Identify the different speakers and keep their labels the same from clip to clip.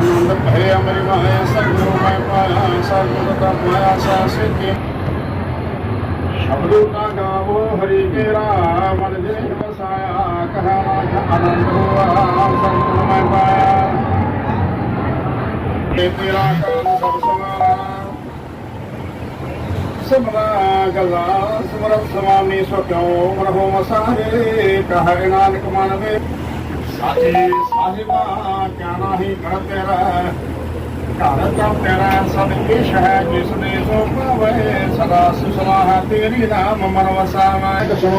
Speaker 1: ਆਨੰਦ ਭਏ ਅਮਰਿ ਮਾਇਆ ਸਤਿਗੁਰੂ ਮੈਂ ਪਾਇਆ ਸਤਿਗੁਰੂ ਦਾ ਪਾਇਆ ਸਾਸੇ ਕੇ ਸ਼ਬਦੋ ਤਾ ਗਾਵੋ, ਹਰੀ ਕੇ ਰਾਮ ਮਨ ਜਿਨੇ ਵਸਾਇਆ, ਕਹਾ ਨਾਥ ਆਨੰਦ ਹੋਆ, ਸਤਿਗੁਰੂ ਮੈਂ ਪਾਇਆ। ਇਹ ਤੇਰਾ ਕਾਲ ਸਭ ਸਮਾਰਾ। ਸਿਮਰਾ ਗਲਾ, ਸਿਮਰਤ ਸਮਾਮੀ ਸੋ ਕਿਉ ਮਰਹੋ ਮਸਾਰੇ ਕਹੈ ਨਾਨਕ ਮਨ ਵੇ ਸਾਚੇ ਸਾਹਿਬਾ ਕਿਆ ਨਾਹੀ ਕਰ ਤੇਰਾ। ਘਰ ਤਾਂ ਤੇਰਾ ਸਭ ਕਿਛ ਹੈ ਜਿਸ ਨੇ ਸੋ ਪਾਵੇ ਸਦਾ ਸੁਸਲਾਹ ਤੇਰੀ ਨਾਮ ਮਨ ਵਸਾਵਾ ਕਸੋ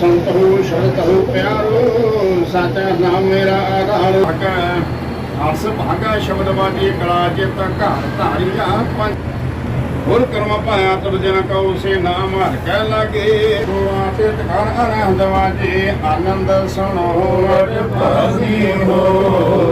Speaker 1: ਸੰਤ ਹੋ ਸ਼ਰਤ ਹੋ ਪਿਆਰੋ ਸਾਚਾ ਨਾਮ ਮੇਰਾ ਆਧਾਰ ਹਕਾ ਅਰਸ ਭਾਗਾ ਸ਼ਬਦ ਬਾਜੀ ਕਲਾ ਜਿਤ ਘਰ ਧਾਰੀਆ ਪੰਜ ਹੋਰ ਕਰਮ ਪਾਇਆ ਤਬ ਜਨ ਕਉ ਸੇ ਨਾਮ ਹਰ ਕੈ ਲਾਗੇ। ਹੋਆ ਤੇ ਤਖਾਨ ਆਨੰਦ ਵਾਜੇ ਆਨੰਦ ਸੁਣੋ ਵਡ ਭਾਗੀ ਹੋ।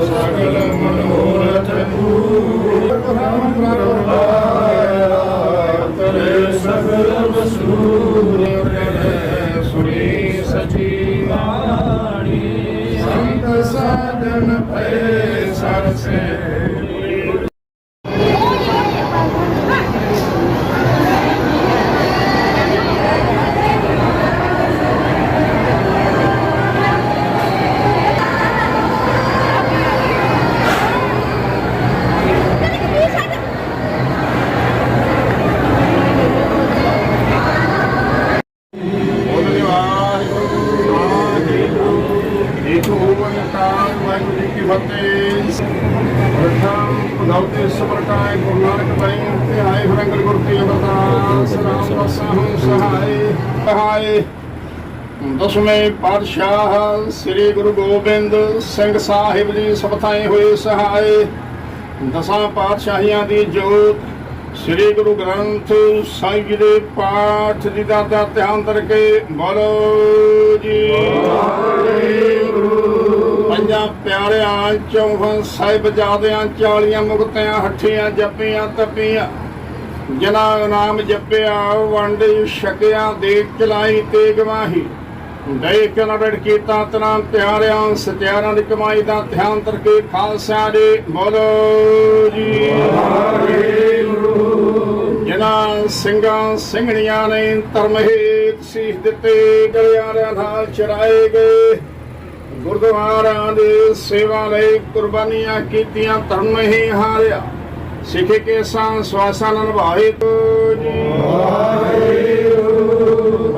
Speaker 1: ਪ੍ਰਥਮ ਭਗਵਤੇ ਗੁਰੂ ਨਾਨਕ ਬਈ ਤੇ ਆਏ ਫਰੰਗਲ ਗੁਰ ਕੀ ਅਰਦਾਸ ਰਾਮ ਵਸਾਹੁ ਸਹਾਈ ਸਹਾਈ ਦਸਵੇਂ ਪਾਤਸ਼ਾਹ ਸ੍ਰੀ ਗੁਰੂ ਗੋਬਿੰਦ ਸਿੰਘ ਸਾਹਿਬ ਜੀ ਸਬਥਾਏ ਹੋਏ ਸਹਾਈ। ਦਸਾਂ ਪਾਤਸ਼ਾਹੀਆਂ ਦੀ ਜੋਤ ਸ੍ਰੀ ਗੁਰੂ ਗ੍ਰੰਥ ਸਾਹਿਬ ਜੀ ਦੇ ਪਾਠ ਦੀ ਦਾ ਦਾ ਧਿਆਨ ਕਰਕੇ ਬੋਲੋ ਜੀ। ਪਿਆਰਿਆਂ, ਚੌਹਾਂ ਸਾਹਿਬਜ਼ਾਦਿਆਂ ਚਾਲੀਆਂ ਮੁਕਤਿਆਂ, ਹੱਠੀਆਂ ਜੱਪੀਆਂ, ਤਪੀਆਂ। ਜਿਨ੍ਹਾਂ ਨਾਮ ਜਪਿਆ ਵੰਡ ਛਕਿਆ ਦੇਖ ਚਲਾਈ, ਤੇ ਗਵਾਹੀ। ਦੇਖ ਕੇ ਕੀਤਾ ਤਨਾ ਪਿਆਰਿਆਂ, ਸਤਿਆਰਾਂ ਦੀ ਕਮਾਈ ਦਾ ਧਿਆਨ ਕਰਕੇ ਖਾਲਸਿਆਂ ਦੇ ਬੋਲੋ ਜੀ। ਜਿਨ੍ਹਾਂ ਸਿੰਘਾਂ ਸਿੰਘਣੀਆਂ ਨੇ ਧਰਮ ਹੇਤ ਸੀਸ ਦਿੱਤੇ, ਗਲਿਆਰਿਆਂ ਨਾਲ ਚਰਾਏ ਗਏ। ਗੁਰਦੁਆਰਿਆਂ ਦੇ ਸੇਵਾ ਲਈ ਕੁਰਬਾਨੀਆਂ ਕੀਤੀਆਂ ਧਰਮ ਹੀ ਹਾਰਿਆ। ਸਿੱਖ ਕੇਸਾਂ ਸਵਾਸਾਂ ਨਾਲ ਨਿਭਾਏ ਤੋ ਜੀ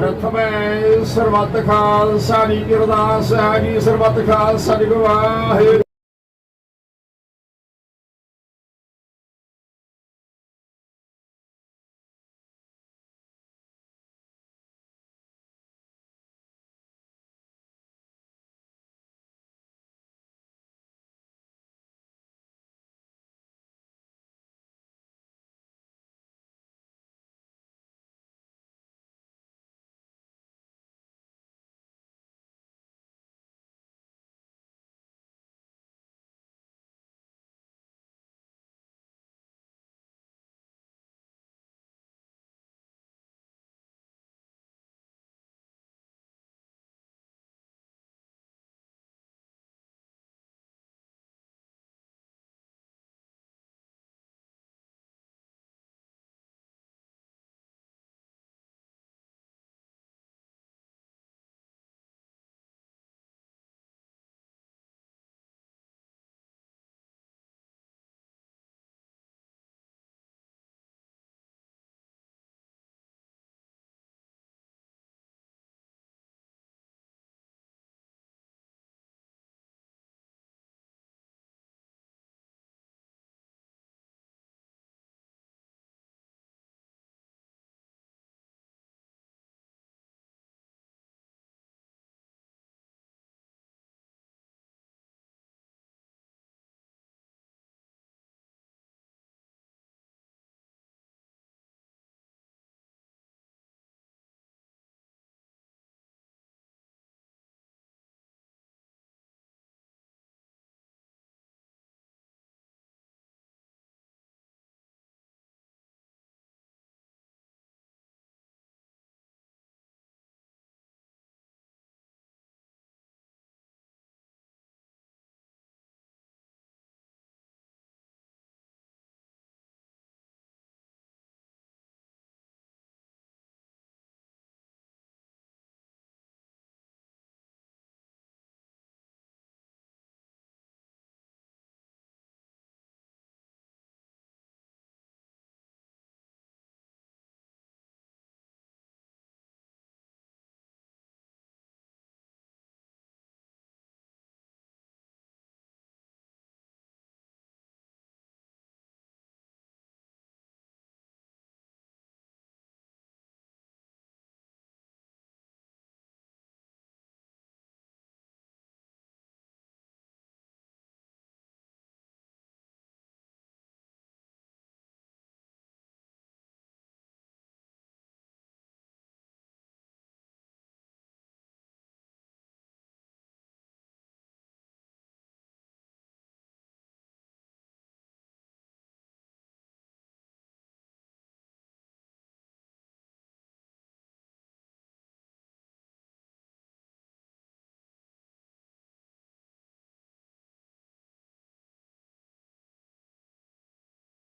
Speaker 1: ਪ੍ਰਥਮੇ ਸਰਬੱਤ ਖਾਲਸਾ ਜੀ ਅਰਦਾਸ ਹੈ ਜੀ, ਸਰਬੱਤ ਖਾਲਸਾ ਜੀ ਗਵਾਹੇ